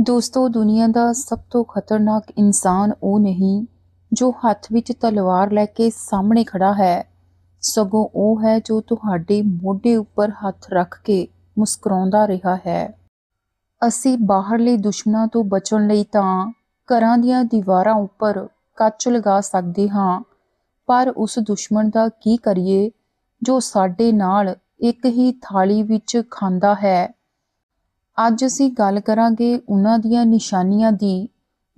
ਦੋਸਤੋ, ਦੁਨੀਆ ਦਾ ਸਭ ਤੋਂ ਖਤਰਨਾਕ ਇਨਸਾਨ ਉਹ ਨਹੀਂ, ਜੋ ਹੱਥ ਵਿੱਚ ਤਲਵਾਰ ਲੈ ਕੇ ਸਾਹਮਣੇ ਖੜਾ ਹੈ। ਸਗੋਂ ਉਹ ਹੈ ਜੋ ਤੁਹਾਡੇ ਮੋਢੇ ਉੱਪਰ ਹੱਥ ਰੱਖ ਕੇ ਮੁਸਕਰਾਉਂਦਾ ਰਿਹਾ ਹੈ। ਅਸੀਂ ਬਾਹਰਲੇ ਦੁਸ਼ਮਣਾਂ ਤੋਂ ਬਚਣ ਲਈ ਤਾਂ ਘਰਾਂ ਦੀਆਂ ਦੀਵਾਰਾਂ ਉੱਪਰ ਕੱਚ ਲਗਾ ਸਕਦੇ ਹਾਂ, ਪਰ ਉਸ ਦੁਸ਼ਮਣ ਦਾ ਕੀ ਕਰੀਏ, ਜੋ ਸਾਡੇ ਨਾਲ ਇੱਕ ਹੀ ਥਾਲੀ ਵਿੱਚ ਖਾਂਦਾ ਹੈ। ਅੱਜ ਅਸੀਂ ਗੱਲ ਕਰਾਂਗੇ ਉਹਨਾਂ ਦੀਆਂ ਨਿਸ਼ਾਨੀਆਂ ਦੀ,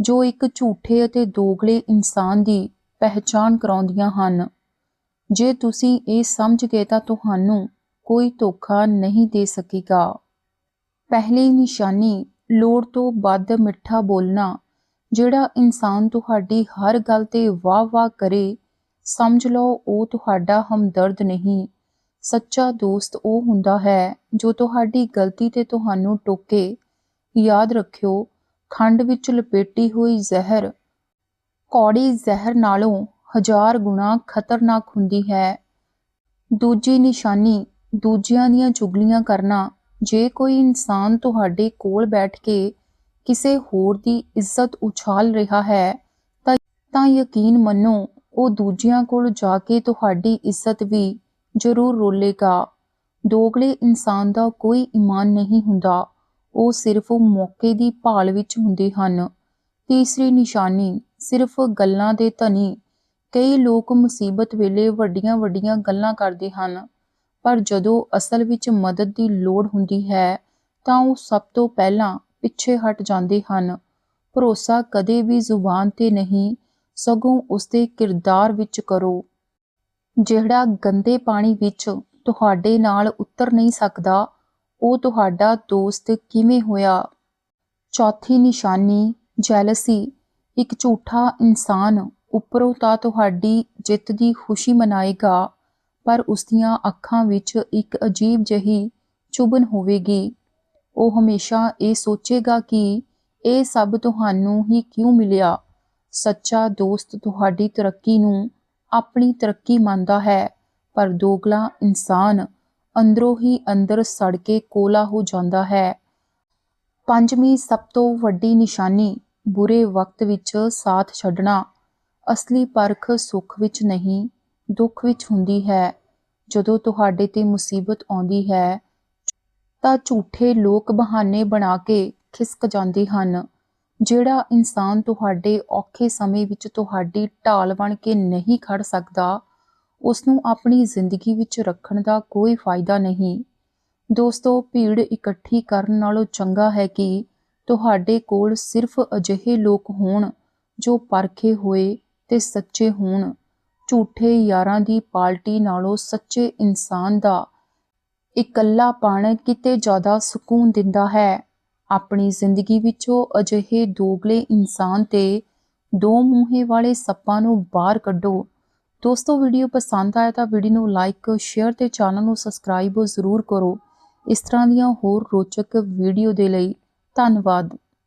ਜੋ ਇੱਕ ਝੂਠੇ ਅਤੇ ਦੋਗਲੇ ਇਨਸਾਨ ਦੀ ਪਹਿਚਾਣ ਕਰਾਉਂਦੀਆਂ ਹਨ। ਜੇ ਤੁਸੀਂ ਇਹ ਸਮਝ ਗਏ ਤਾਂ ਤੁਹਾਨੂੰ ਕੋਈ ਧੋਖਾ ਨਹੀਂ ਦੇ ਸਕੇਗਾ। ਪਹਿਲੀ ਨਿਸ਼ਾਨੀ, ਲੋੜ ਤੋਂ ਵੱਧ ਮਿੱਠਾ ਬੋਲਣਾ, ਜਿਹੜਾ ਇਨਸਾਨ ਤੁਹਾਡੀ ਹਰ ਗੱਲ ਤੇ ਵਾਹ-ਵਾਹ ਕਰੇ, ਸਮਝ ਲਓ ਉਹ ਤੁਹਾਡਾ ਹਮਦਰਦ ਨਹੀਂ। ਸੱਚਾ ਦੋਸਤ ਉਹ ਹੁੰਦਾ ਹੈ ਜੋ ਤੁਹਾਡੀ ਗਲਤੀ ਤੇ ਤੁਹਾਨੂੰ ਟੋਕੇ। ਯਾਦ ਰੱਖਿਓ, ਖੰਡ ਵਿੱਚ ਲਪੇਟੀ ਹੋਈ ਜ਼ਹਿਰ, ਕੌੜੀ ਜ਼ਹਿਰ ਨਾਲੋਂ ਹਜ਼ਾਰ ਗੁਣਾ ਖਤਰਨਾਕ ਹੁੰਦੀ ਹੈ। ਦੂਜੀ ਨਿਸ਼ਾਨੀ, ਦੂਜਿਆਂ ਦੀਆਂ ਚੁਗਲੀਆਂ ਕਰਨਾ, ਜੇ ਕੋਈ ਇਨਸਾਨ ਤੁਹਾਡੇ ਕੋਲ ਬੈਠ ਕੇ ਕਿਸੇ ਹੋਰ ਦੀ ਇੱਜ਼ਤ ਉਛਾਲ ਰਿਹਾ ਹੈ, ਤਾਂ ਤਾਂ ਯਕੀਨ ਮੰਨੋ, ਉਹ ਦੂਜਿਆਂ ਕੋਲ ਜਾ ਕੇ ਤੁਹਾਡੀ ਇੱਜ਼ਤ ਵੀ ਜ਼ਰੂਰ ਰੋਲੇਗਾ। ਦੋਗਲੇ ਇਨਸਾਨ ਦਾ ਕੋਈ ਈਮਾਨ ਨਹੀਂ ਹੁੰਦਾ। ਉਹ ਸਿਰਫ ਮੌਕੇ ਦੀ ਭਾਲ ਵਿੱਚ ਹੁੰਦੇ ਹਨ। ਤੀਸਰੀ ਨਿਸ਼ਾਨੀ ਸਿਰਫ ਗੱਲਾਂ ਦੇ ਧਨੀ। ਕਈ ਲੋਕ ਮੁਸੀਬਤ ਵੇਲੇ ਵੱਡੀਆਂ-ਵੱਡੀਆਂ ਗੱਲਾਂ ਕਰਦੇ ਹਨ। ਪਰ ਜਦੋਂ ਅਸਲ ਵਿੱਚ ਮਦਦ ਦੀ ਲੋੜ ਹੁੰਦੀ ਹੈ, ਤਾਂ ਉਹ ਸਭ ਤੋਂ ਪਹਿਲਾਂ ਪਿੱਛੇ ਹਟ ਜਾਂਦੇ ਹਨ। ਭਰੋਸਾ ਕਦੇ ਵੀ ਜ਼ੁਬਾਨ ਤੇ ਨਹੀਂ, ਸਗੋਂ ਉਸਦੇ ਕਿਰਦਾਰ ਵਿੱਚ ਕਰੋ। ਜਿਹੜਾ ਗੰਦੇ ਪਾਣੀ ਵਿੱਚ ਤੁਹਾਡੇ ਨਾਲ ਉਤਰ ਨਹੀਂ ਸਕਦਾ, ਉਹ ਤੁਹਾਡਾ ਦੋਸਤ ਕਿਵੇਂ ਹੋਇਆ? ਚੌਥੀ ਨਿਸ਼ਾਨੀ, ਜੈਲਸੀ। ਇੱਕ ਝੂਠਾ ਇਨਸਾਨ ਉੱਪਰੋਂ ਤਾਂ ਤੁਹਾਡੀ ਜਿੱਤ ਦੀ ਖੁਸ਼ੀ ਮਨਾਏਗਾ, ਪਰ ਉਸ ਦੀਆਂ ਅੱਖਾਂ ਵਿੱਚ ਇੱਕ ਅਜੀਬ ਜਿਹੀ ਚੁਭਨ ਹੋਵੇਗੀ। ਉਹ ਹਮੇਸ਼ਾ ਇਹ ਸੋਚੇਗਾ ਕਿ ਇਹ ਸਭ ਤੁਹਾਨੂੰ ਹੀ ਕਿਉਂ ਮਿਲਿਆ? ਸੱਚਾ ਦੋਸਤ ਤੁਹਾਡੀ ਤਰੱਕੀ ਨੂੰ ਆਪਣੀ ਤਰੱਕੀ ਮੰਨਦਾ ਹੈ, ਪਰ ਦੋਗਲਾ ਇਨਸਾਨ ਅੰਦਰੋਂ ਹੀ ਅੰਦਰ ਸੜ ਕੇ ਕੋਲਾ ਹੋ ਜਾਂਦਾ ਹੈ। ਪੰਜਵੀਂ ਸਭ ਤੋਂ ਵੱਡੀ ਨਿਸ਼ਾਨੀ, ਬੁਰੇ ਵਕਤ ਵਿੱਚ ਸਾਥ ਛੱਡਣਾ, ਅਸਲੀ ਪਰਖ ਸੁੱਖ ਵਿੱਚ ਨਹੀਂ, ਦੁੱਖ ਵਿੱਚ ਹੁੰਦੀ ਹੈ। ਜਦੋਂ ਤੁਹਾਡੇ ਤੇ ਮੁਸੀਬਤ ਆਉਂਦੀ ਹੈ, ਤਾਂ ਝੂਠੇ ਲੋਕ ਬਹਾਨੇ ਬਣਾ ਕੇ ਖਿਸਕ ਜਾਂਦੇ ਹਨ। ਜਿਹੜਾ ਇਨਸਾਨ ਤੁਹਾਡੇ ਔਖੇ ਸਮੇਂ ਵਿੱਚ ਤੁਹਾਡੀ ਢਾਲ ਬਣ ਕੇ ਨਹੀਂ ਖੜ ਸਕਦਾ ਉਸ ਨੂੰ ਆਪਣੀ ਜ਼ਿੰਦਗੀ ਵਿੱਚ ਰੱਖਣ ਦਾ ਕੋਈ ਫਾਇਦਾ ਨਹੀਂ। ਦੋਸਤੋ, ਭੀੜ ਇਕੱਠੀ ਕਰਨ ਨਾਲੋਂ ਚੰਗਾ ਹੈ ਕਿ ਤੁਹਾਡੇ ਕੋਲ ਸਿਰਫ ਅਜਿਹੇ ਲੋਕ ਹੋਣ ਜੋ ਪਰਖੇ ਹੋਏ ਤੇ ਸੱਚੇ ਹੋਣ। ਝੂਠੇ ਯਾਰਾਂ ਦੀ ਪਾਲਟੀ ਨਾਲੋਂ ਸੱਚੇ ਇਨਸਾਨ ਦਾ ਇਕੱਲਾਪਣ ਕਿਤੇ ਜ਼ਿਆਦਾ ਸਕੂਨ ਦਿੰਦਾ ਹੈ। ਆਪਣੀ ਜ਼ਿੰਦਗੀ ਵਿੱਚੋਂ ਅਜਿਹੇ ਦੋਗਲੇ ਇਨਸਾਨ ਤੇ ਦੋ ਮੂੰਹੇ ਵਾਲੇ ਸੱਪਾਂ ਨੂੰ ਬਾਹਰ ਕੱਢੋ। ਦੋਸਤੋ ਵੀਡੀਓ ਪਸੰਦ ਆਇਆ ਤਾਂ ਵੀਡੀਓ ਨੂੰ ਲਾਈਕ ਸ਼ੇਅਰ ਤੇ ਚੈਨਲ ਨੂੰ ਸਬਸਕ੍ਰਾਈਬ ਜ਼ਰੂਰ ਕਰੋ। ਇਸ ਤਰ੍ਹਾਂ ਦੀਆਂ ਹੋਰ ਰੋਚਕ ਵੀਡੀਓ ਦੇ ਲਈ ਧੰਨਵਾਦ।